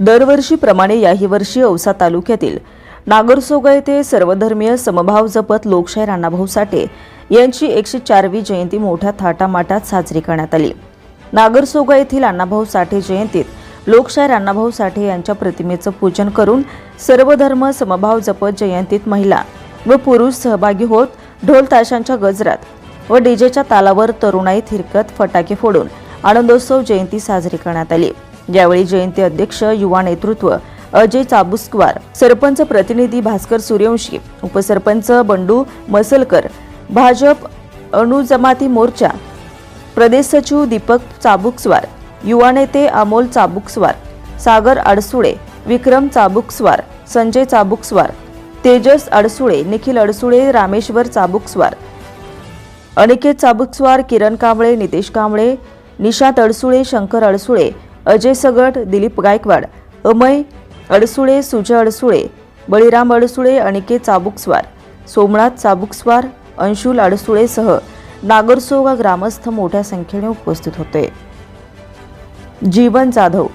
दरवर्षीप्रमाणे याही वर्षी औसा तालुक्यातील नागरसोगा येथे सर्वधर्मीय समभाव जपत लोकशाहीर अण्णाभाऊ साठे यांची एकशे चारवी जयंती मोठ्या थाटामाटात साजरी करण्यात आली. नागरसोगा येथील अण्णाभाऊ साठे जयंतीत लोकशाहीर अण्णाभाऊ साठे यांच्या प्रतिमेचं पूजन करून सर्वधर्म समभाव जपत जयंतीत महिला व पुरुष सहभागी होत ढोल ताशांच्या गजरात व डीजेच्या तालावर तरुणाई थिरकत फटाके फोडून आनंदोत्सव जयंती साजरी करण्यात आली. यावेळी जयंती अध्यक्ष युवा नेतृत्व अजय चाबुस्कवार सरपंच प्रतिनिधी भास्कर सूर्यवंशी उपसरपंच बंडू मसलकर भाजप अणु जमाती मोर्चा प्रदेश सचिव दीपक चाबुकस्वार युवा नेते अमोल चाबुकस्वार सागर अडसुळे विक्रम चाबुकस्वार संजय चाबुकस्वार तेजस अडसुळे निखिल अडसुळे रामेश्वर चाबुकस्वार अनिकेत चाबुकस्वार किरण कांबळे नितेश कांबळे निशा अडसुळे शंकर अडसुळे अजय सगट दिलीप गायकवाड अमय अडसुळे सुजय अडसुळे बळीराम अडसुळे अनिकेत चाबुकस्वार सोमनाथ चाबुकस्वार अंशुल अडसुळेसह नागरसोगा ग्रामस्थ मोठ्या संख्येने उपस्थित होते. जीवन जाधव